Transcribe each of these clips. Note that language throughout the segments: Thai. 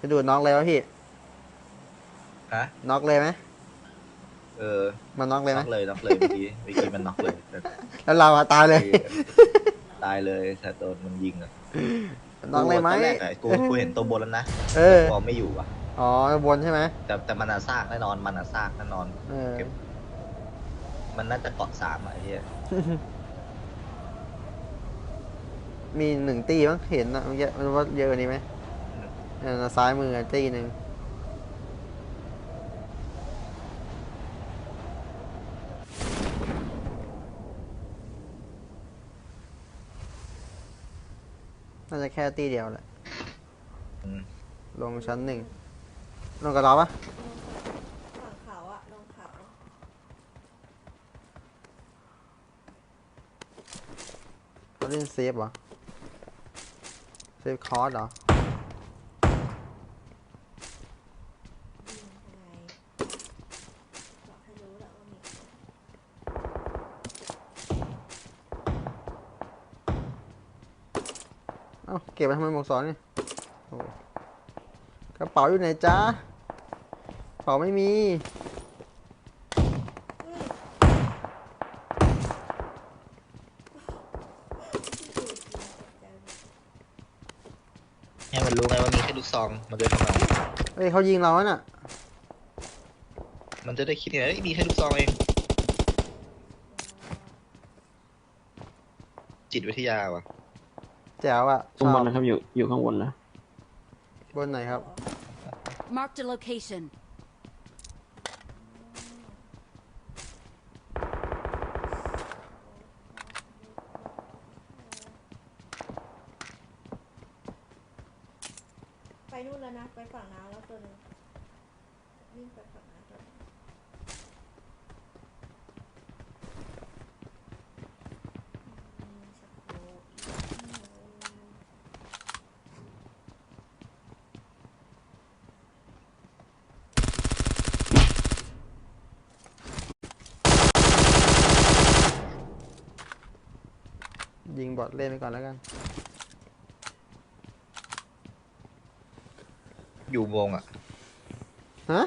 จะดูดน็อกเลยวะพี่ฮะน็อกเลยไหมเออมันน็อกเลยไหมน็อกเลยน็อกเลยเมื่อกี้เมื่อกี้มันน็อกเลยแต่แล้วเราอะตายเลยตายเลยแต่โดนมันยิงอะน็อกเลยไหมตนแรกอะกูกูเห็นตัวบนแล้วนะเออตัวไม่อยู่อะอ๋อบนใช่ไหมแต่แต่มันอะซากแน่นอนมันอะซากแน่นอนเออ เก็บมันน่าจะเกาะสามอะไอ้เหี้ยมีหนึ่งตีมั้งเห็นนะเมื่อกี้มันว่าเยอะกว่านี้ไหม เออซ้ายมือตีหนึ่งน่าจะแค่ตีเดียวแหละอืมลงชั้นหนึ่ง ลงกับเราปะฝั่งเขาอะลงเขาเขาเล่นเซฟเหรอ เซฟคอร์สเหรอ ยิงทำไมบอกให้รู้แหละว่ามีคน เอ้าเก็บไปทำไมหมวกสองนี่โอ้กระเป๋าอยู่ไหนจ๊ะกระเป๋าไม่มีที่ดูจริงตกใจหมดให้มันรู้ไงว่ามีแค่ลูกซอง มันจะทำไมเฮ้ยเขายิงเราแล้วน่ะ มันจะได้คิดไงเอ้ยมีแค่ลูกซองเอง จิตวิทยาว่ะ แจ๋วอะชข้างอบบนนะครับอยู่อยู่ข้างบนนะบนไหนครับ Marked a location. ไปนู่นแล้วนะ ไปฝั่งน้ำแล้วตัวหนึงวิ่งไปฝั่งน้ำตัวหนึ่งอืมสักครู่อีก ยิงบอดเล่นไปก่อนแล้วกัน อยู่วงอะ ฮะ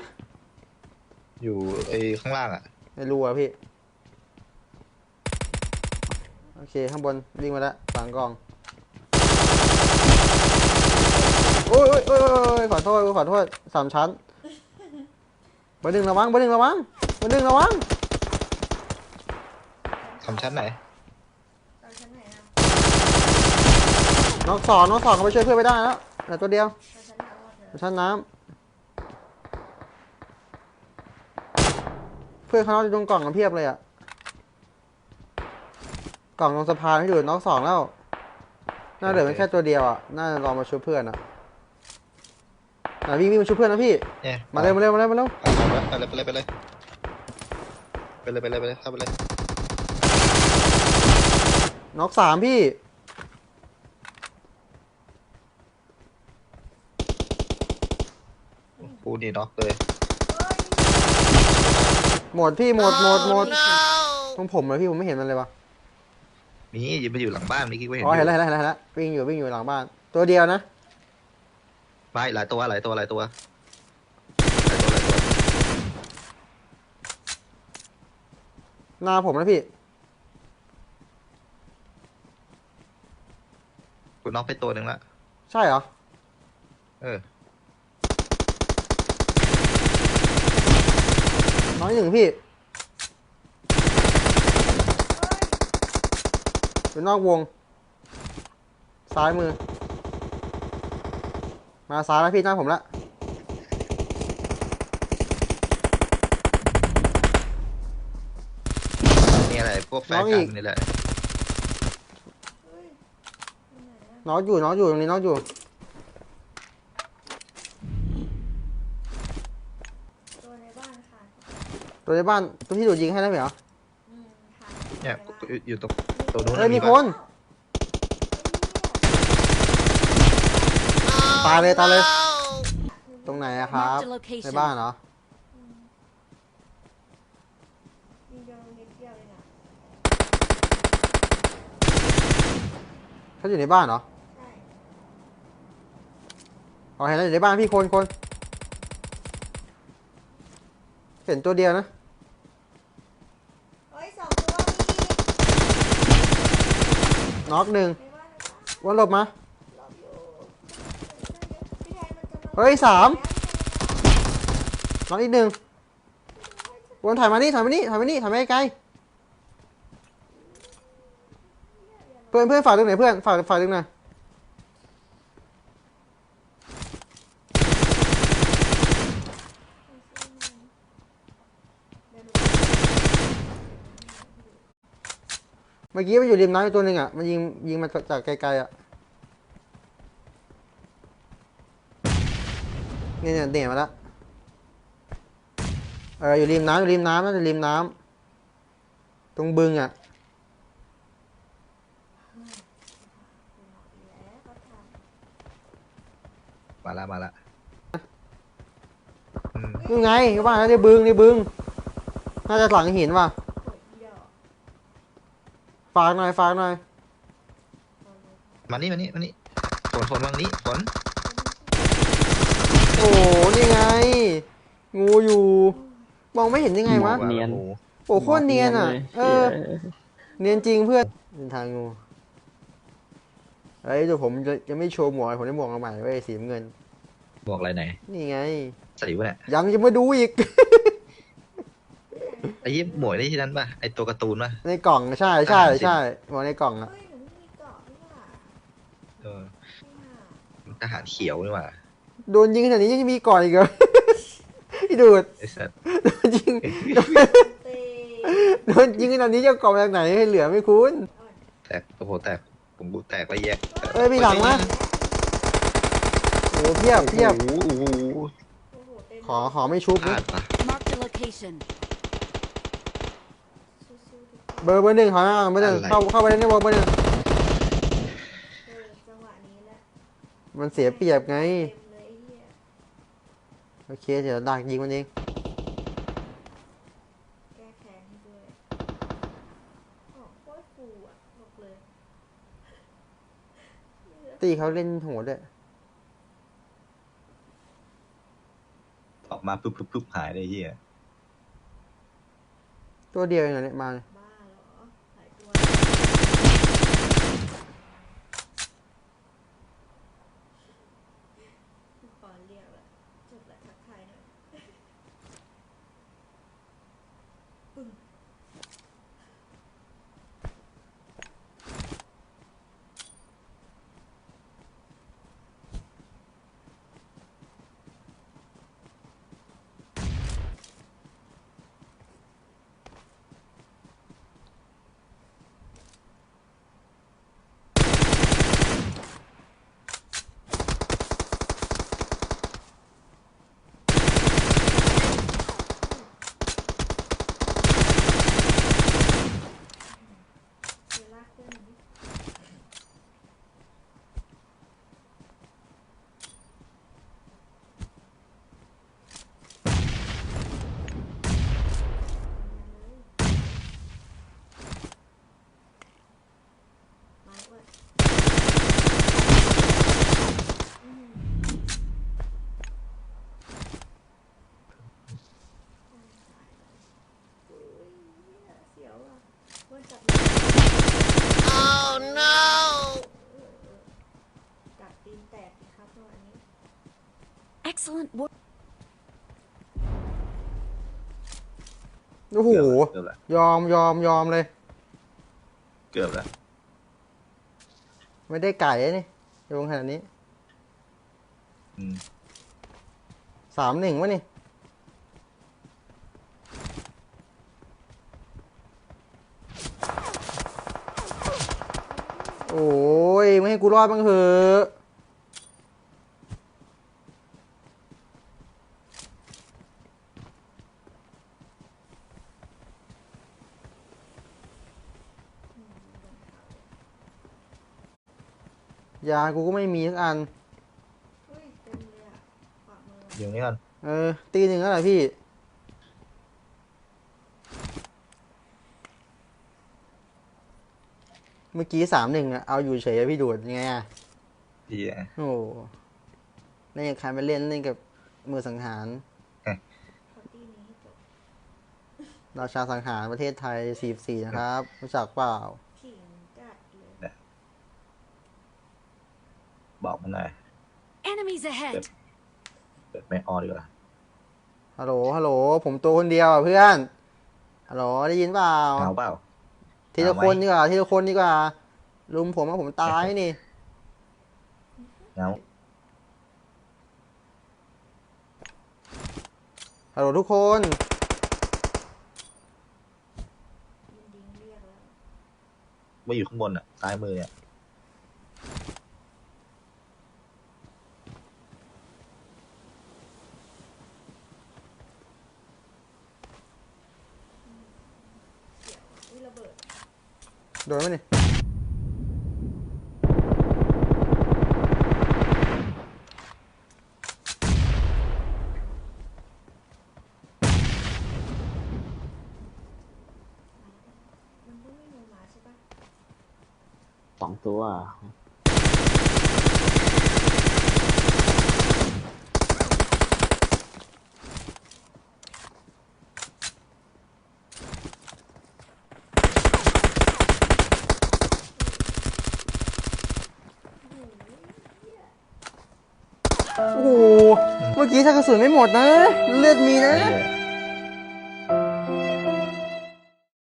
อยู่ไอ้ข้างล่างอะ ไม่รู้อะพี่ โอเค ข้างบนวิ่งมาแล้วฝังกล่อง โอ้ยโอ้ยโอ้ยโอ้ยขอโทษขอโทษสามชั้นเบอร์หนึ่งระวังเบอร์หนึ่งระวังเบอร์หนึ่งระวังทำชั้นไหน ตอนชั้นไหนอะ น้องสองน้องสองเขาไปช่วยเพื่อนไม่ได้แล้วเหลือตัวเดียวตอนชั้นน้ำหมดเลยชั้นน้ำเพื่อนเขาอยู่ตรงกล่องกันเพียบเลยอะกล่องตรงสะพานที่อยู่น้องสองแล้ว น่าเหลือไม่แค่ตัวเดียวอะน่าจะรอมาช่วยเพื่อนอะอะวิ่งวิ่งมาช่วยเพื่อนนะพี่เนี่ยมาเร็วมาเร็วมาเร็วมาเร็วไปเลยไปเลยไปเลยไปเลยไปเลยไปเลยเข้าไปเลยน็อกสามพี่ กูนี่น็อกเลย หมดพี่หมดหมดหมดตรงผมเลยพี่ผมไม่เห็นมันเลยวะมียิงไปอยู่หลังบ้านเมื่อกี้กูเห็นอ๋อเห็นอแล้วยู่เห็นแล้วเห็นแล้ววิ่งอยู่วิ่งอยู่หลังบ้าน ตัวเดียวนะไม่หลายตัวหลายตัวหลายตัวหลายตัวหลายตัวหน้าผมนะพี่กูน็อกไปตัวหนึ่งละใช่เหรอ เออ น้อยหนึ่งพี่อยู่นอกวง ซ้ายมือ มาซ้ายแล้วพี่หน้าผมละนี่อะไรพวกแฟนน้องอีกันกนี่แหละเฮ้ยที่ไหนอะน้องอยู่น้องอยู่ตรงนี้น้องอยู่ ตัวในบ้านค่ะ ตัวในบ้านตัวที่ดูดยิงให้ได้ไหมเหรออืมค่ะเนี่ยในบ้านกูอยู่ตรงตัวนู้นเอ้ยมีปะคนตายเลยตายเลย ตรงไหนอะครับ Marked a location. ในบ้านเหรอยิงโดนนิดเดียวเลยนะเขาอยู่ในบ้านเหรอใช่ เอาอ๋อเห็นแล้วอยู่ในบ้านพี่คนคน เห็นตัวเดียวนะ เฮ้ยสองตัวมีน็อกหนึ่งในบ้านในบ้านวันหลบมา หลบอยู่พี่แทนมันจะมาเฮ้ยสาม น็อกอีกหนึ่งวันถ่ายมานี่ถ่ายมานี่ถ่ายมานี่ถ่ายมาใกล้ๆเพื่อนเพื่อนฝากตรงไหนเพื่อนฝากฝากตรงไหนอย เดี๋ยวหนู เมื่อกี้มันอยู่ริมน้ำอีกตัวหนึ่งอะ มันยิงยิงมาจากไกลๆอะ เนี่ยเนี่ยเด่นมาแล้วเอออยู่ริมน้ำอยู่ริมน้ำน่าจะริมน้ำตรงบึงอะแล้วก็ทำมาละมาละอืมนี่ไงก็ว่าแล้วในบึงในบึง น่าจะหลังหินว่ะกดเดี่ยว ฝากหน่อยฝากหน่อยมานี่มานี่มานี่ฝนฝนวางนี้ฝนโอ้โหนี่ไง งูอยู่ มองไม่เห็นยังไงวะบอกาเนียนโอ้โหโอ้โคตรเนียนอะ เออ เนียนจริงเพื่อนเป็นทางงูเฮ้ยเดี๋ยวผมจะจะไม่โชว์หมวกผมได้หมวกมาใหม่เว้ยสีน้ำเงิน บอกอะไรไหน นี่ไงใส่วะเนี่ยยังจะมาดูอีก ไอ้ยี่หมวยได้ที่นั้นป่ะไอ้ตัวการ์ตูนป่ะ ในกล่องใช่ใช่อ่าสิใช่หมวกในกล่องอะเฮ้ยหนูไม่มีเกาะนี่หว่าเออไม่น่าทหารเขียวนี่หว่าโดนยิงขนาดนี้ยังจะมีก่อนอีกเหรอ ไอ้ดูดไอ้สัตว์โดนยิงเตะโดนยิงขนาดนี้จะกล่องมาจากไหนให้เหลือไม่คุ้น แตกโอ้โหแตกผมบูแตกแล้วแยกเอ้ยมีหลังนะ โอ้เพียบเพียบโอ้โหโอ้โหโอ้โหเต็มขอขอไม่ชุบพลานะดปะ Marked a location. สู้ๆทุกคนเบอร์เบอร์หนึ่งขอหน้าเบอร์หนึ่งเข้าเข้าไปในนี้เบอร์หนึ่งเออจังหวะนี้แหละมันเสียเปรียบไง เต็มเลยไอ้เหี้ยโอเคเดี๋ยวดักยิงมันเอง แก้แค้นให้ด้วยอ๋อโคตรฟูอะบอกเลยตีเขาเล่นโหดด้วยออกมาปุ๊บปุ๊บปุ๊บหายเลยเฮียตัวเดียวเองเหรอเนี่ยมาเนี่ย บ้าเหรอหลายตัวขอเรียกละจบละทักทายหน่อยปึ้ง เดี๋ยวลากเพื่อนหน่อยดิไม้อ้วนอืมอุ้ยเหี้ยเสียวอะอ้วนจับเลย กัดตีนแตกสิครับเมื่อวานนี้ Excellent work. โอ้โห เกือบละยอมยอมยอมเลย เกือบละไม่ได้ไก่อะนี่ลงขนาดนี้อืมสามหนึ่งวะนี่ โอ้ย ไม่ให้กูรอดบ้างเหอะ ยากูก็ไม่มีสักอัน อุ้ยเต็มเลยอะขวามืออยู่นี่ก่อนเออ ตีหนึ่งแล้วเหรอพี่ เมื่อกี้สามหนึ่งอะเอาอยู่เฉยอะพี่ดูดยังไงอะเฮียโอ้โหเล่นกับใครไปเล่นเล่นกับมือสังหาร ขอตีนี้ให้จบ ราชาสังหารประเทศไทย 44 นะครับ รู้จักเปล่า ขิงจัดเลย บอกมันหน่อย Enemies ahead! เปิดไม่ออดีกว่าฮัลโหล ฮัลโหล ผมตัวคนเดียวอะเพื่อน ฮัลโหลได้ยินเปล่า เอาเปล่า ทีละคนดีกว่า ทีละคนดีกว่า ลุมผมว่าผมตายนี่ เงาฮัลโหลทุกคนยินดิงเรียกแล้วว่าอยู่ข้างบนอะซ้ายมือเนี่ยอุ้ยระเบิด โดนไหมนี่มันก็ไม่ลงมาใช่ปะสองตัว โอ้โห เมื่อ กี้ถ้ากระสุนไม่หมดนะ เลือดมีนะ